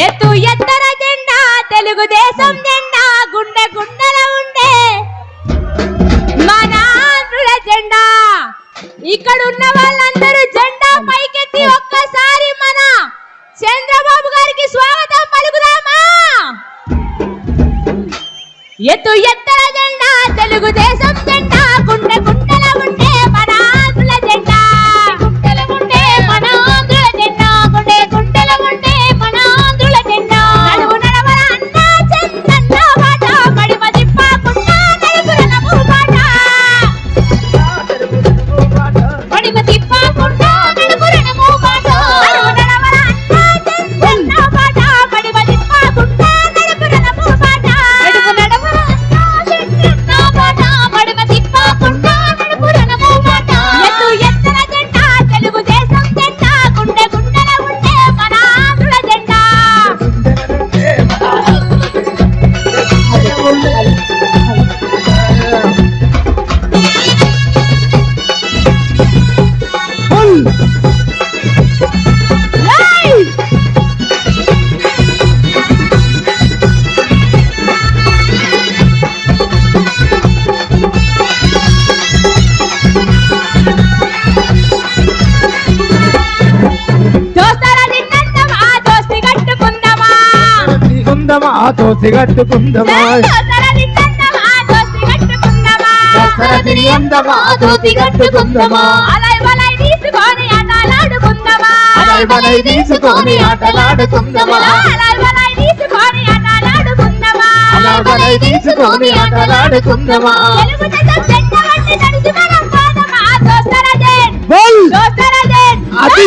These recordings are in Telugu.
ఎత్తు ఎత్తర జెండా తెలుగుదేశం జెండా గుండె గుండెల ఉండే మన ఆంధ్రుల జెండా. ఇక్కడ ఉన్న వాళ్ళందరూ జెండా పైకెత్తి ఒక్కసారి మన చంద్రబాబు గారికి స్వాగతం పలుకుదామా? ఎత్తు ఎత్తర జెండా తెలుగుదేశం నిట్టందమా తోసి కట్టుకుందమా? దసర తిరియందమా తోసి కట్టుకుందమా? అలై తీసుకొని ఆటలాడుకుందమా? అలై తీసుకొని ఆటలాడుకుందమా? అది!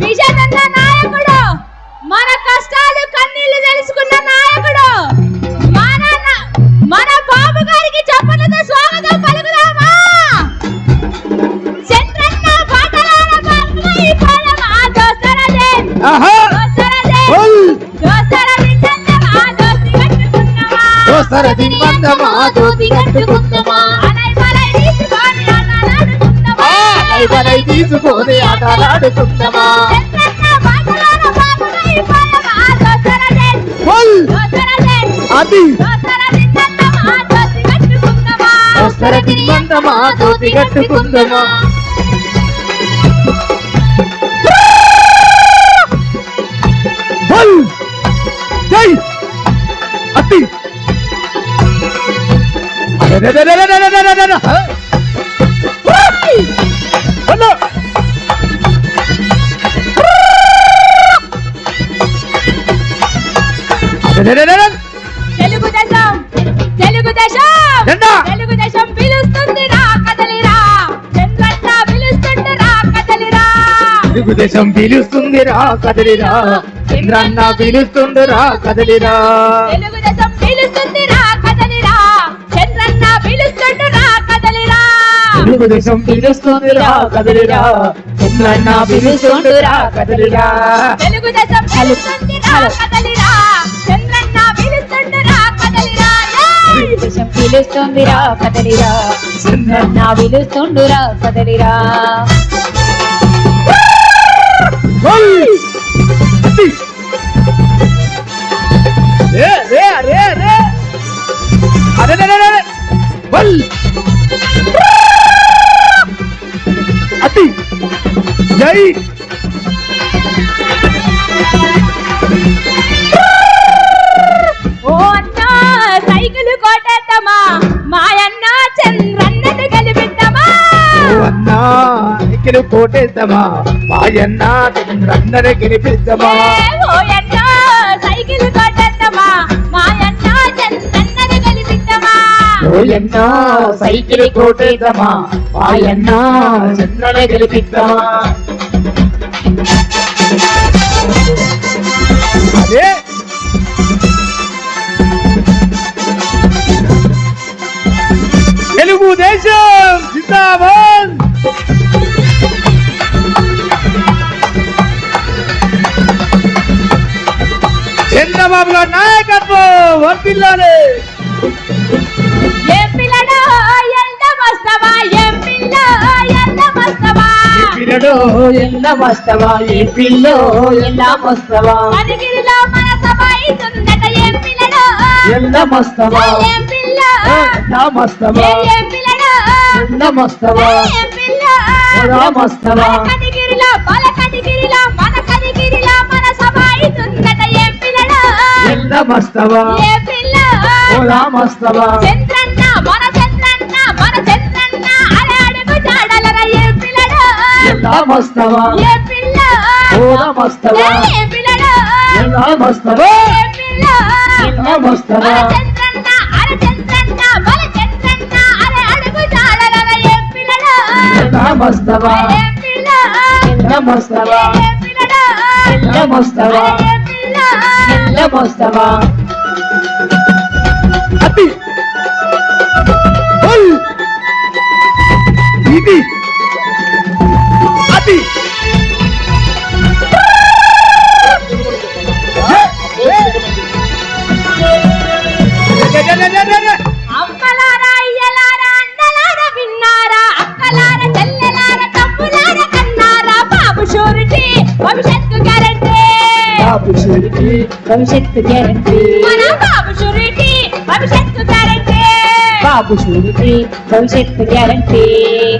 విజయనన్న నాయకుడు! మన కష్టాలు కన్నీళ్ళు తెలుసుకున్న నాయకుడు! మన బాబు గారికి చప్పట్లతో స్వాగతం పలుకుదామా? చంద్రన్న ఆహా! భరతి మందమా దోతి కట్టుకుందమా బలై తీసుకొని ఆటలాడుకుందమా? అది! దోస్తర తిమ్మందమా దోతి కట్టుకుందమా? తెలుగుదేశం తెలుగుదేశం జెండా. తెలుగుదేశం పిలుస్తుంది రా కదలిరా చంద్రన్న పిలుస్తుంది రా కదలిరా. తెలుగుదేశం పిలుస్తుందిరా కదలిరా. చంద్రన్న పిలుస్తుందిరా కదలిరా. తెలుగుదేశం తెలుగుదేశం పిలుస్తుందిరా కదలిరా. చంద్రన్న పిలుస్తుందిరా కదలిరా. తెలుగుదేశం పిలుస్తుంది రా కదలిరా. చంద్రన్న పిలుస్తుంది రా కదలిరా. ఏయ్! దేశం పిలుస్తుందిరా కదలిరా. చంద్రన్న పిలుస్తుండురా కదలిరా. జై సైకిల్ కొట్టేద్దామా? మా అన్న చంద్రన్నను గెలిపిద్దామా సైకిల్ సైకిల్ కొట్టేద్దామా? ఓ సైకిల్ గెలిపిద్దామా అదే. తెలుగుదేశం జిందాబాద్. చంద్రబాబు గారి నాయకత్వం వర్తిల్లాలి. పిల్లడో ఎల్ల వస్తవా ఏ పిల్లో ఎలా వస్తవా ఎల్ల వస్తవా ఏం పిల్ల. ఎలా వస్తవా ఏం ఎలా వస్తవా ఏం పిల్ల? ఎలా వస్తవా ఏం పిల్లడో ఎలా వస్తవా భవిష్యత్తు గ్యారంటీ బాబు షూరిటీ భవిష్యత్తు గ్యారంటీ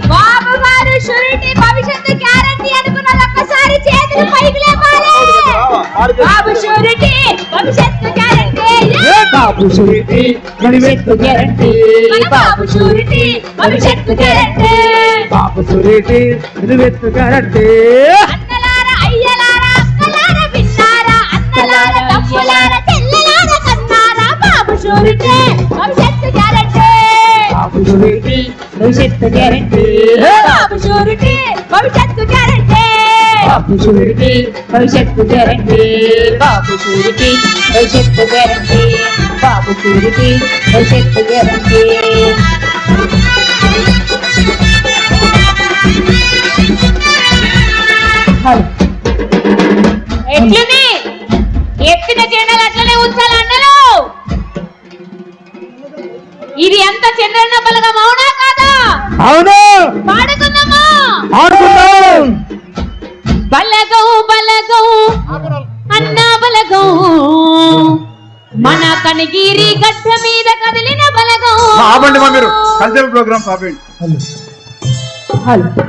బాబు గారు షూరిటీ భవిష్యత్తు గ్యారంటీ అనుకున్న ఒక్కసారి చేతులు పైకి లేపాలి బాబు షూరిటీ భవిష్యత్తు గ్యారంటీ బాబు షూరిటీ భవిష్యత్తు గ్యారంటీ బాబు షూరిటీ భవిష్యత్తు గ్యారంటీ బాబు షూరిటీ భవిష్యత్తు గ్యారంటీ షూరిటీ భవిష్యత్తు గ్యారంటీ. బాబు షూరిటీ భవిష్యత్తు గ్యారంటీ. బాబు షూరిటీ భవిష్యత్తు గ్యారంటీ. బాబు షూరిటీ భవిష్యత్తు గ్యారంటీ. బాబు షూరిటీ భవిష్యత్తు గ్యారంటీ. బాబు షూరిటీ భవిష్యత్తు గ్యారంటీ. హలో. ఎట్లుంది? బలగం అన్నా బలగం మన కనిగిరి గడ్డ మీద కదిలిన బలగం. ఆపండి మా మీరు. కల్చరల్ ప్రోగ్రామ్స్ ఆపండి హలో.